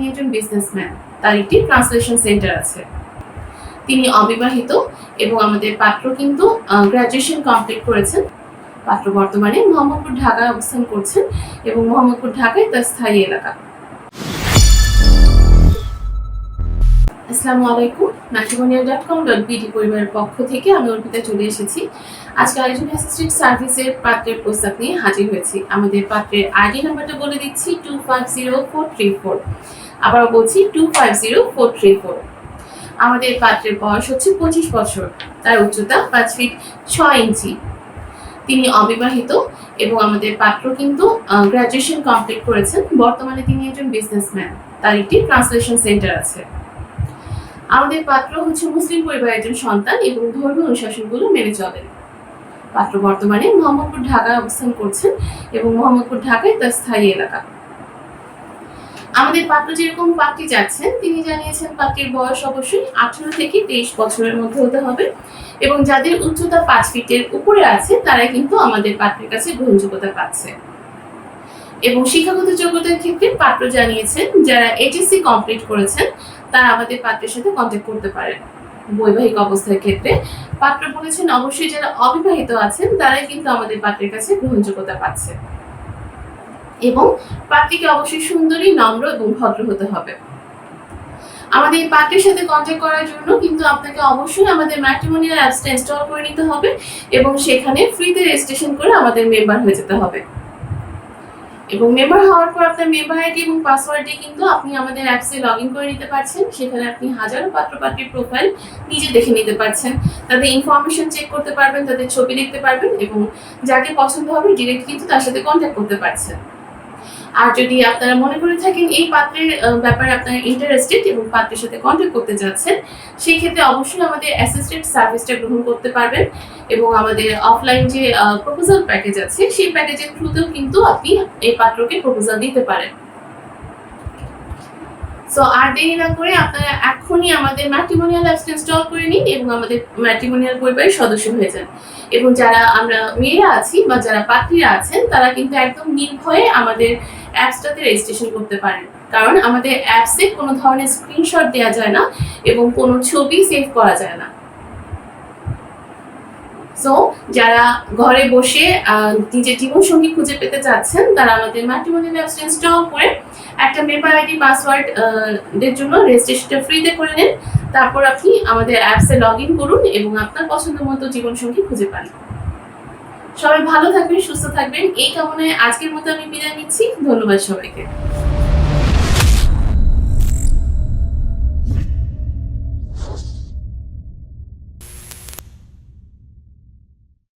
তিনি একজন বিজনেসম্যান। তার একটি ট্রান্সলেশন সেন্টার আছে। তিনি অবিবাহিত এবং আমাদের পাত্র কিন্তু গ্রাজুয়েশন কমপ্লিট করেছেন। পাত্র বর্তমানে মোহাম্মদপুর ঢাকায় অবস্থান করছেন এবং মোহাম্মদপুর ঢাকায় তার স্থায়ী এলাকা। আসসালামু আলাইকুম matrimonial dot com dot BD পরিবারের পক্ষ থেকে আমি অর্পিতা চলে এসেছি। আজকে আরেকজন অ্যাসিস্ট্যান্ট সার্ভিসের পাত্রের প্রস্তাব নিয়ে হাজির হয়েছি। আমাদের পাত্রের আইডি নাম্বারটা বলে দিচ্ছি two five zero four three four আবারও বলছি two five zero four three four আমাদের পাত্রের বয়স হচ্ছে পঁচিশ বছর, তার উচ্চতা পাঁচ ফিট ছয় ইঞ্চি। তিনি অবিবাহিত এবং আমাদের পাত্র কিন্তু গ্র্যাজুয়েশন কমপ্লিট করেছেন। বর্তমানে তিনি একজন বিজনেসম্যান তার একটি ট্রান্সলেশন সেন্টার আছে। আমাদের পাত্র হচ্ছে মুসলিম পরিবারের একজন সন্তান এবং ধর্মীয় অনুশাসনগুলো মেনে চলেন। পাত্র বর্তমানে মোহাম্মদপুর ঢাকায় অবস্থান করছেন এবং মোহাম্মদপুর ঢাকায় তার স্থায়ী এলাকা। আমাদের পাত্র যেরকম পাত্রী যাচ্ছেন, তিনি জানিয়েছেন পাত্রীর বয়স অবশ্যই আঠারো থেকে তেইশ বছরের মধ্যে হতে হবে এবং যাদের উচ্চতা পাঁচ ফিটের উপরে আছে তারা কিন্তু আমাদের পাত্রের কাছে গ্রহণযোগ্যতা পাচ্ছে। এবং শিক্ষাগত যোগ্যতার ক্ষেত্রে পাত্র জানিয়েছেন, যারা এইচএসসি কমপ্লিট করেছেন, তারা আমাদের পাত্রের সাথে কন্ট্যাক্ট করতে পারেন। বৈবাহিক অবস্থার ক্ষেত্রে পাত্র বলেছেন, অবশ্যই যারা অবিবাহিত আছেন, তারাই কিন্তু আমাদের পাত্রের কাছে গ্রহণযোগ্যতা পাচ্ছে। এবং পাত্রীকে অবশ্যই সুন্দরী, নম্র এবং ভদ্র হতে হবে। আমাদের পাত্রের সাথে কন্ট্যাক্ট করার জন্য কিন্তু আপনাকে অবশ্যই আমাদের ম্যাট্রিমোনিয়াল অ্যাপসটা ইনস্টল করে নিতে হবে এবং সেখানে ফ্রিতে রেজিস্ট্রেশন করে আমাদের মেম্বার হয়ে যেতে হবে। এবং মেম্বার হওয়ার পর আপনার মেম্বার আইডি এবং পাসওয়ার্ড দিয়ে কিন্তু আপনি আমাদের অ্যাপসে লগ ইন করে নিতে পারছেন। সেখানে আপনি হাজারো পাত্রপাত্রীর প্রোফাইল নিজে দেখে নিতে পারছেন। তাদের ইনফরমেশন চেক করতে পারবেন, তাদের ছবি দেখতে পারবেন এবং যাকে পছন্দ হবে ডিরেক্ট কিন্তু তার সাথে কন্ট্যাক্ট করতে পারছেন। আর যদি আপনারা মনে করে থাকেন এই পাত্রের ব্যাপারে আপনারা ইন্টারেস্টেড এবং পাত্রের সাথে কন্ট্যাক্ট করতে যাচ্ছেন সেই ক্ষেত্রে অবশ্যই আমাদের অ্যাসিস্ট্যান্ট সার্ভিসটা গ্রহণ করতে পারবেন এবং আমাদের অফলাইন যে প্রপোজাল প্যাকেজ আছে, সেই প্যাকেজের থ্রুতেও কিন্তু আপনি এই পাত্রকে প্রপোজাল দিতে পারেন। সো আর দেরি না করে আপনারা এখনই আমাদের ম্যাট্রিমোনিয়াল অ্যাপস ইনস্টল করে নিন এবং আমাদের ম্যাট্রিমোনিয়াল পরিবারের সদস্য হয়ে যান। এবং যারা আমরা মেয়েরা আছি বা যারা পাত্রীরা আছেন, তারা কিন্তু একদম নির্ভয়ে আমাদের অ্যাপসটাতে রেজিস্ট্রেশন করতে পারেন। কারণ আমাদের অ্যাপসে কোনো ধরনের স্ক্রিনশট দেওয়া যায় না এবং কোনো ছবি সেভ করা যায় না। সো যারা ঘরে বসে নিজের জীবনসঙ্গী খুঁজে পেতে চাচ্ছেন, তারা আমাদের ম্যাট্রিমোনিয়াল অ্যাপস ইনস্টল করে একটা মেম্বার আইডি পাসওয়ার্ড দের জন্য রেজিস্ট্রেশনটা ফ্রিতে করে নিন। তারপর আপনি আমাদের অ্যাপসে লগ ইন করুন এবং আপনার পছন্দ মতো জীবনসঙ্গী খুঁজে পান। সবাই ভালো থাকবেন সুস্থ থাকবেন। এই কামনায় আজকের মতো আমি বিদায় নিচ্ছি। ধন্যবাদ সবাইকে।